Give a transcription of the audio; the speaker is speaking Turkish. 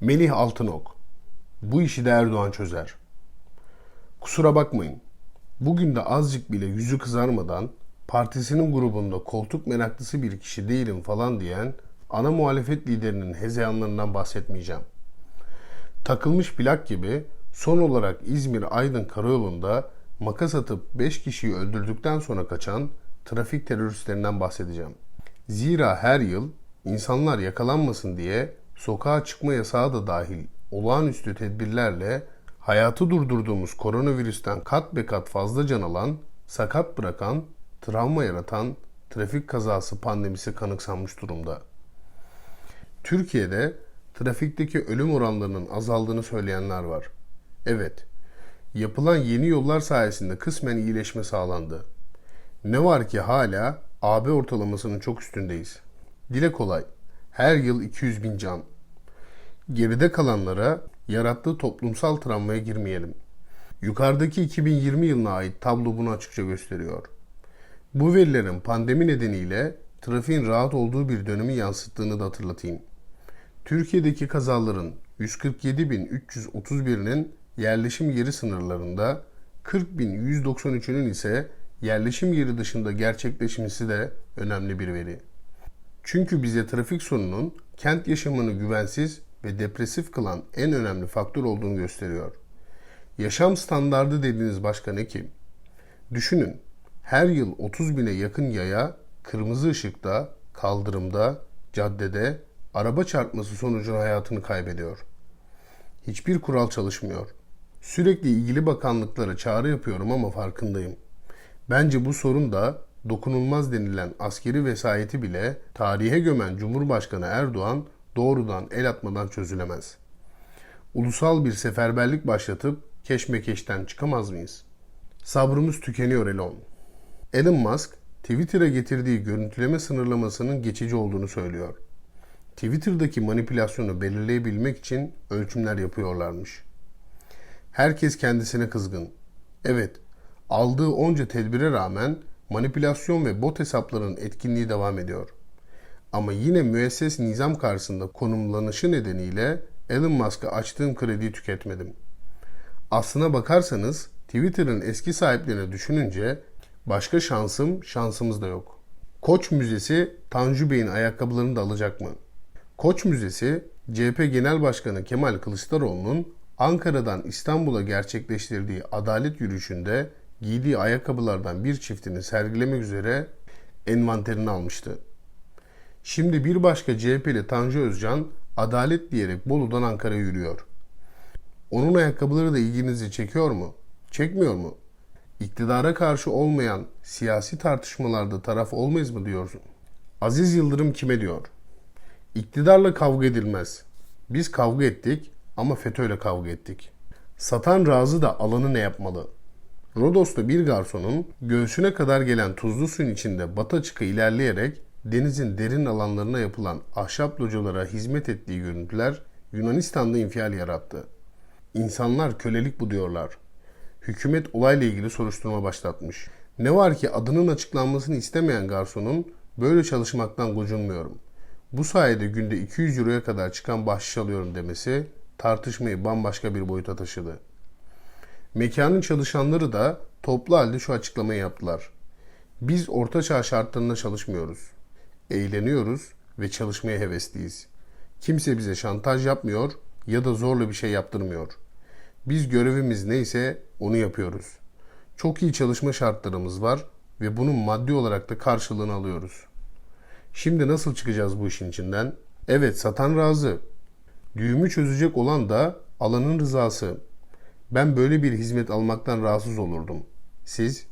Melih Altınok. Bu işi de Erdoğan çözer. Kusura bakmayın. Bugün de azıcık bile yüzü kızarmadan partisinin grubunda koltuk meraklısı bir kişi değilim falan diyen ana muhalefet liderinin hezeyanlarından bahsetmeyeceğim. Takılmış plak gibi son olarak İzmir Aydın Karayolu'nda makas atıp 5 kişiyi öldürdükten sonra kaçan trafik teröristlerinden bahsedeceğim. Zira her yıl insanlar yakalanmasın diye sokağa çıkma yasağı da dahil olağanüstü tedbirlerle hayatı durdurduğumuz koronavirüsten kat be kat fazla can alan, sakat bırakan, travma yaratan trafik kazası pandemisi kanıksanmış durumda. Türkiye'de trafikteki ölüm oranlarının azaldığını söyleyenler var. Evet, yapılan yeni yollar sayesinde kısmen iyileşme sağlandı. Ne var ki hala AB ortalamasının çok üstündeyiz. Dile kolay, her yıl 200 bin can. Geride kalanlara yarattığı toplumsal travmaya girmeyelim. Yukarıdaki 2020 yılına ait tablo bunu açıkça gösteriyor. Bu verilerin pandemi nedeniyle trafiğin rahat olduğu bir dönemi yansıttığını da hatırlatayım. Türkiye'deki kazaların 147.331'inin yerleşim yeri sınırlarında, 40.193'ünün ise yerleşim yeri dışında gerçekleşmesi de önemli bir veri. Çünkü bize trafik sorununun kent yaşamını güvensiz ve depresif kılan en önemli faktör olduğunu gösteriyor. Yaşam standardı dediğiniz başka ne ki? Düşünün, her yıl 30 bine yakın yaya kırmızı ışıkta, kaldırımda, caddede araba çarpması sonucunda hayatını kaybediyor. Hiçbir kural çalışmıyor. Sürekli ilgili bakanlıklara çağrı yapıyorum ama farkındayım. Bence bu sorun da dokunulmaz denilen askeri vesayeti bile tarihe gömen Cumhurbaşkanı Erdoğan doğrudan el atmadan çözülemez. Ulusal bir seferberlik başlatıp keşmekeşten çıkamaz mıyız? Sabrımız tükeniyor Elon. Elon Musk, Twitter'a getirdiği görüntüleme sınırlamasının geçici olduğunu söylüyor. Twitter'daki manipülasyonu belirleyebilmek için ölçümler yapıyorlarmış. Herkes kendisine kızgın. Evet, aldığı onca tedbire rağmen manipülasyon ve bot hesapların etkinliği devam ediyor. Ama yine müesses nizam karşısında konumlanışı nedeniyle Elon Musk'a açtığım krediyi tüketmedim. Aslına bakarsanız Twitter'ın eski sahiplerini düşününce başka şansım şansımız da yok. Koç Müzesi Tanju Bey'in ayakkabılarını da alacak mı? Koç Müzesi CHP Genel Başkanı Kemal Kılıçdaroğlu'nun Ankara'dan İstanbul'a gerçekleştirdiği adalet yürüyüşünde giydiği ayakkabılardan bir çiftini sergilemek üzere envanterini almıştı. Şimdi bir başka CHP'li Tanju Özcan adalet diyerek Bolu'dan Ankara'ya yürüyor. Onun ayakkabıları da ilginizi çekiyor mu? Çekmiyor mu? İktidara karşı olmayan siyasi tartışmalarda taraf olmayız mı diyorsun? Aziz Yıldırım kime diyor? İktidarla kavga edilmez. Biz kavga ettik ama FETÖ'yle kavga ettik. Satan razı da alanı ne yapmalı? Rodos'ta bir garsonun göğsüne kadar gelen tuzlu suyun içinde bata çıka ilerleyerek denizin derin alanlarına yapılan ahşap localara hizmet ettiği görüntüler Yunanistan'da infial yarattı. İnsanlar kölelik bu diyorlar. Hükümet olayla ilgili soruşturma başlatmış. Ne var ki adının açıklanmasını istemeyen garsonun böyle çalışmaktan gocunmuyorum. Bu sayede günde 200 euroya kadar çıkan bahşiş alıyorum demesi tartışmayı bambaşka bir boyuta taşıdı. Mekanın çalışanları da toplu halde şu açıklamayı yaptılar. Biz ortaçağ şartlarında çalışmıyoruz. Eğleniyoruz ve çalışmaya hevesliyiz. Kimse bize şantaj yapmıyor ya da zorla bir şey yaptırmıyor. Biz görevimiz neyse onu yapıyoruz. Çok iyi çalışma şartlarımız var ve bunun maddi olarak da karşılığını alıyoruz. Şimdi nasıl çıkacağız bu işin içinden? Evet satan razı. Düğümü çözecek olan da alanın rızası. Ben böyle bir hizmet almaktan rahatsız olurdum. Siz?